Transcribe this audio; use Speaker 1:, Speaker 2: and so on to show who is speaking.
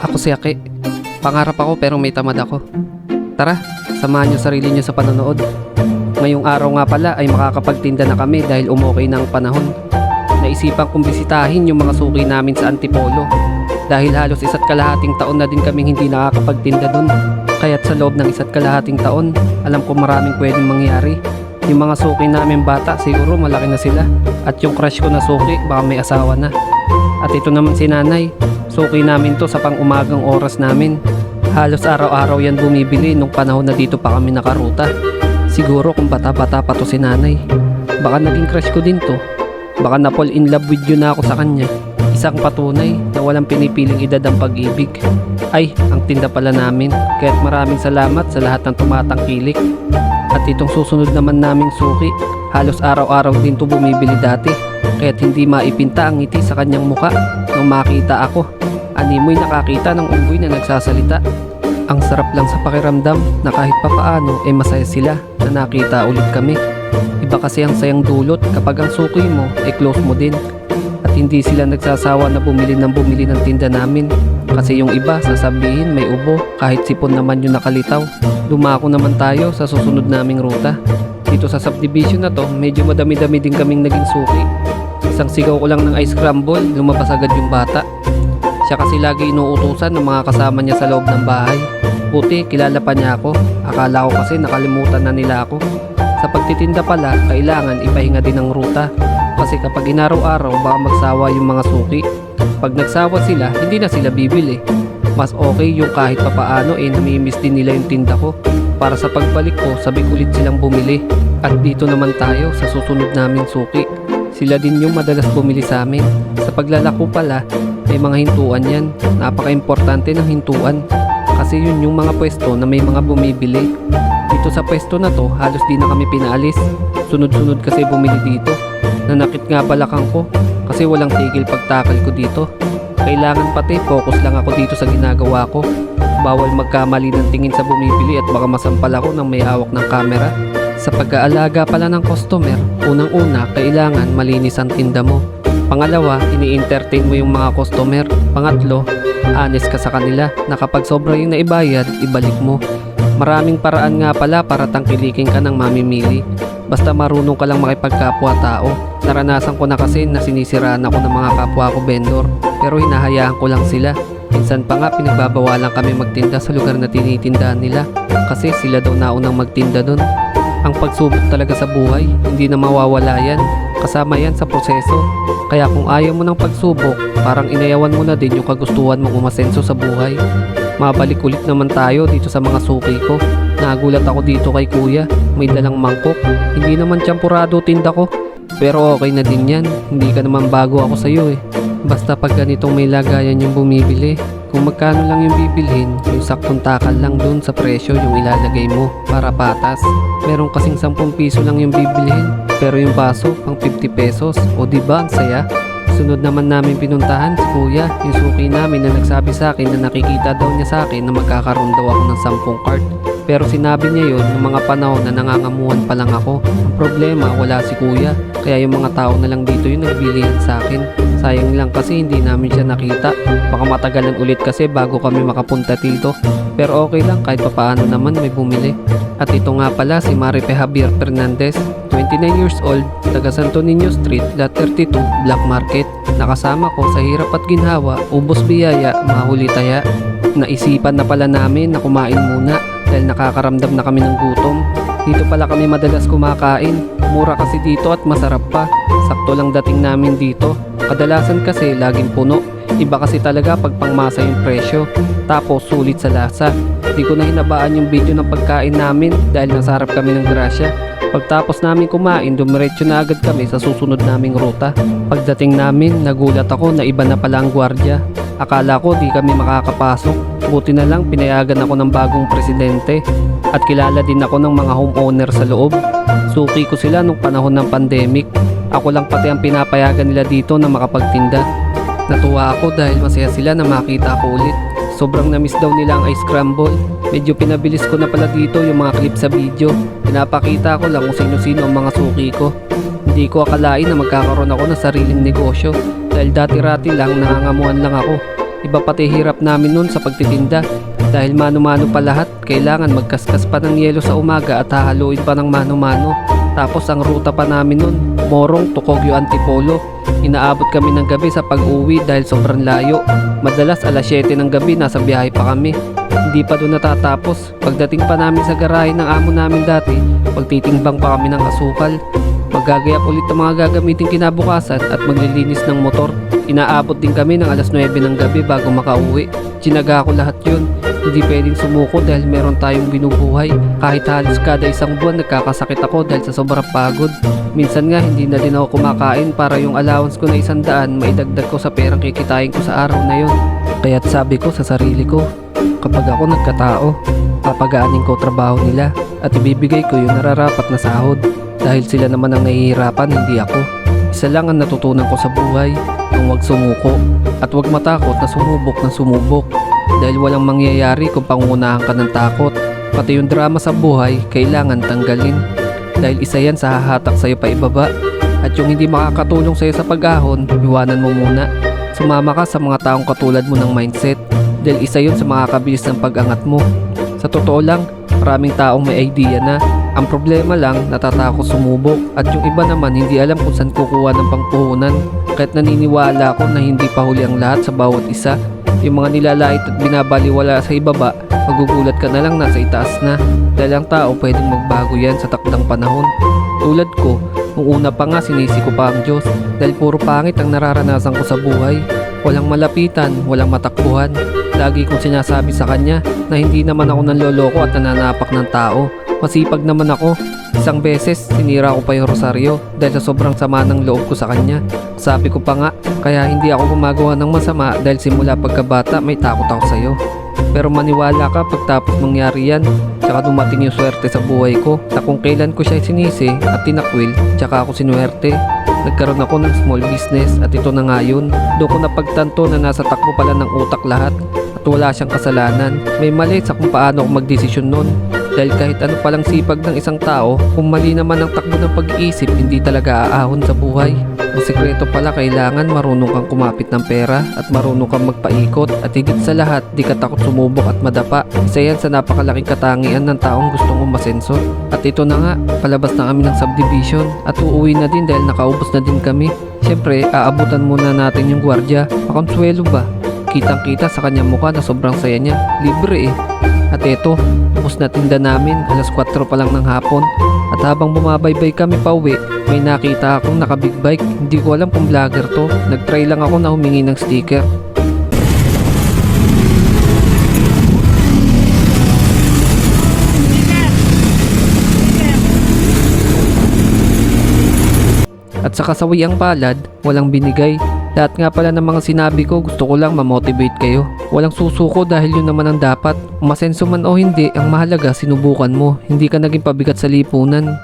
Speaker 1: Ako si Aki. Pangarap ako pero may tamad ako. Tara, samahan niyo sarili niyo sa panonood. Ngayong araw nga pala ay makakapagtinda na kami dahil umokay ang panahon. Naisipan kong bisitahin yung mga suki namin sa Antipolo. Dahil halos isa't kalahating taon na din kaming hindi nakakapagtinda doon. Kaya't sa loob ng isa't kalahating taon, alam ko maraming pwedeng mangyari. Yung mga suki namin bata, siguro malaki na sila. At yung crush ko na suki, baka may asawa na. At ito naman si nanay, suki namin to sa pang-umagang oras namin. Halos araw-araw yan bumibili nung panahon na dito pa kami nakaruta. Siguro kung bata-bata pa to si nanay. Baka naging crush ko din to. Baka na fall in love with you na ako sa kanya. Isang patunay na walang pinipiling edad ang pag-ibig. Ay, ang tinda pala namin. Kaya't maraming salamat sa lahat ng tumatangkilik. At itong susunod naman naming suki, halos araw-araw din to bumibili dati. Kaya't hindi maipinta ang ngiti sa kanyang muka nung makita ako. Animoy nakakita ng unggoy na nagsasalita. Ang sarap lang sa pakiramdam na kahit papaano ay masaya sila na nakita ulit kami. Iba kasi ang sayang dulot kapag ang suki mo ay close mo din. At hindi sila nagsasawa na bumili ng bumili ng tinda namin. Kasi yung iba sasabihin may ubo kahit sipon naman yung nakalitaw. Dumako naman tayo sa susunod naming ruta. Dito sa subdivision na to, medyo madami-dami din kaming naging suki. Isang sigaw ko lang ng ice crumble, lumabas agad yung bata. Siya kasi lagi inuutusan ng mga kasama niya sa loob ng bahay. Puti, kilala pa niya ako. Akala ko kasi nakalimutan na nila ako. Sa pagtitinda pala, kailangan ipahinga din ang ruta. Kasi kapag inaraw-araw, baka magsawa yung mga suki. Pag nagsawa sila, hindi na sila bibili. Mas okay yung kahit papaano eh namimiss din nila yung tinda ko. Para sa pagbalik ko, sabik ulit silang bumili. At dito naman tayo sa susunod naming suki. Sila din yung madalas bumili sa amin. Sa paglalako pala, may mga hintuan yan. Napaka-importante ng hintuan. Kasi yun yung mga pwesto na may mga bumibili. Dito sa pwesto na to, halos di na kami pinaalis. Sunod-sunod kasi bumili dito. Nanakit nga balakang ko kasi walang tigil pagtakal ko dito. Kailangan pati focus lang ako dito sa ginagawa ko. Bawal magkamali ng tingin sa bumibili at baka masampal ako ng may hawak ng kamera. Sa pag-aalaga pala ng customer, unang-una kailangan malinis ang tinda mo. Pangalawa, ini-entertain mo yung mga customer. Pangatlo, honest ka sa kanila na kapag sobra yung naibayad, ibalik mo. Maraming paraan nga pala para tangkilikin ka ng mamimili. Basta marunong ka lang makipagkapwa-tao. Naranasan ko na kasi na sinisiraan ako ng mga kapwa ko vendor. Pero hinahayaan ko lang sila. Minsan pa nga pinagbabawalan kami magtinda sa lugar na tinitindahan nila. Kasi sila daw naunang magtinda doon. Ang pagsubok talaga sa buhay, hindi na mawawala yan. Kasama yan sa proseso. Kaya kung ayaw mo ng pagsubok, parang inayawan mo na din yung kagustuhan mong umasenso sa buhay. Mabalik ulit naman tayo dito sa mga suki ko. Nagulat ako dito kay kuya. May dalang mangkok. Hindi naman champurado tinda ko. Pero okay na din yan. Hindi ka naman bago ako sa'yo eh. Basta pag ganitong may lagayan yung bumibili. Kung magkano lang yung bibilhin, yung saktong takal lang dun sa presyo yung ilalagay mo para patas. Meron kasing 10 piso lang yung bibilhin. Pero yung baso, pang 50 pesos. O di ba ang saya? Sunod naman namin pinuntahan si kuya, yung suki namin na nagsabi sa akin na nakikita daw niya sa akin na magkakaroon daw ako ng 10 cart. Pero sinabi niya yon ng mga panahon na nangangamuhan pa lang ako. Ang problema, wala si kuya. Kaya yung mga tao na lang dito yung nagbilihan sa akin. Sayang lang kasi hindi namin siya nakita. Baka matagalan ulit kasi bago kami makapunta dito. Pero okay lang kahit papaano naman may bumili. At ito nga pala si Maripe Javier Fernandez, 29 years old, taga Santo Niño Street, Lot 32, Black Market. Nakasama ko sa hirap at ginhawa, ubos biyaya, mahuli taya. Naisipan na pala namin na kumain muna dahil nakakaramdam na kami ng gutom. Dito pala kami madalas kumakain. Mura kasi dito at masarap pa. Sakto lang dating namin dito. Kadalasan kasi laging puno. Iba kasi talaga pag pangmasa yung presyo. Tapos sulit sa lasa. Di ko na hinabaan yung video ng pagkain namin dahil nasarap kami ng grasya. Pagtapos namin kumain, dumiretso na agad kami sa susunod naming ruta. Pagdating namin, nagulat ako na iba na pala ang gwardya. Akala ko di kami makakapasok. Buti na lang pinayagan ako ng bagong presidente. At kilala din ako ng mga homeowner sa loob. Suki ko sila nung panahon ng pandemic. Ako lang pati ang pinapayagan nila dito na makapagtinda. Natuwa ako dahil masaya sila na makita ako ulit. Sobrang namiss daw nila ang ice crumble. Medyo pinabilis ko na pala dito yung mga clip sa video. Pinapakita ko lang kung sino-sino ang mga suki ko. Hindi ko akalain na magkakaroon ako ng sariling negosyo dahil dati-rati lang nangangamuhan lang ako. Iba pati hirap namin nun sa pagtitinda. Dahil mano-mano pa lahat, kailangan magkaskas pa ng yelo sa umaga at hahaluin pa ng mano-mano. Tapos ang ruta pa namin nun, Morong, Tukogyo, Antipolo. Inaabot kami ng gabi sa pag-uwi dahil sobrang layo. Madalas alas 7 ng gabi nasa biyahe pa kami. Hindi pa doon natatapos. Pagdating pa namin sa garahe ng amo namin dati, pagtitimbang pa kami ng asukal. Magagayap ulit ang mga gagamitin kinabukasan at maglilinis ng motor. Inaabot din kami ng alas 9 ng gabi bago makauwi. Tinaga ko lahat yun. Hindi pwedeng sumuko dahil meron tayong binubuhay. Kahit halos kada isang buwan nagkakasakit ako dahil sa sobrang pagod. Minsan nga hindi na din ako kumakain para yung allowance ko na isang daan maidagdag ko sa perang kikitain ko sa araw na yun. Kaya't sabi ko sa sarili ko, kapag ako nagkatao, papagaanin ko trabaho nila at ibibigay ko yung nararapat na sahod dahil sila naman ang nahihirapan, hindi ako. Isa lang ang natutunan ko sa buhay, ang huwag sumuko at huwag matakot na sumubok ng sumubok dahil walang mangyayari kung pangunahan ka ng takot. Pati yung drama sa buhay, kailangan tanggalin dahil isa yan sa hahatak sa'yo pa ibaba at yung hindi makakatulong sa'yo sa pag-ahon, iwanan mo muna. Sumama ka sa mga taong katulad mo ng mindset dahil isa yun sa makakabilis ng pag-angat mo. Sa totoo lang, maraming taong may idea na. Ang problema lang, natatakot sumubok at yung iba naman hindi alam kung saan kukuha ng pangpuhunan. Kahit naniniwala ako na hindi pa huli ang lahat sa bawat isa. Yung mga nilalait at binabaliwala sa ibaba, magugulat ka na lang nasa itaas na. Dahil ang tao pwedeng magbago yan sa takdang panahon. Tulad ko, nung una pa nga sinisi ko pa ang Diyos dahil puro pangit ang nararanasan ko sa buhay. Walang malapitan, walang matakbuhan. Lagi kong sinasabi sa kanya na hindi naman ako nanloloko at nananapak ng tao. Masipag naman ako. Isang beses, sinira ko pa yung rosaryo dahil sa sobrang sama ng loob ko sa kanya. Sabi ko pa nga, kaya hindi ako gumagawa ng masama dahil simula pagkabata may takot ako sa'yo. Pero maniwala ka pagtapos mangyari yan, tsaka dumating yung swerte sa buhay ko na kung kailan ko siya sinisi at tinakwil, tsaka ako sinuwerte. Nagkaroon ako ng small business at ito na nga yun. Doon ko napagtanto na nasa takbo pala ng utak lahat at wala siyang kasalanan. May mali sa kung paano ako magdesisyon noon. Dahil kahit ano palang sipag ng isang tao, kung mali naman ang takbo ng pag-iisip, hindi talaga aahon sa buhay. Ang sekreto pala kailangan marunong kang kumapit ng pera at marunong kang magpaikot at higit sa lahat, di ka takot sumubok at madapa. Isa yan sa napakalaking katangian ng taong gustong umasenso. At ito na nga, palabas na kami ng subdivision at uuwi na din dahil nakaubos na din kami. Siyempre, aabutan muna natin yung gwardya. Pakonsuelo ba? Kitang kita sa kanyang mukha na sobrang saya niya. Libre eh. At eto, tapos na tinda namin, alas 4 pa lang ng hapon. Habang bumabaybay kami pa uwi, may nakita akong naka big bike. Hindi ko alam kung vlogger to. Nagtry lang ako na humingi ng sticker. At sa kasawiang palad, walang binigay. Lahat nga pala ng mga sinabi ko, gusto ko lang ma-motivate kayo. Walang susuko dahil yun naman ang dapat. Umasenso man o hindi, ang mahalaga sinubukan mo. Hindi ka naging pabigat sa lipunan.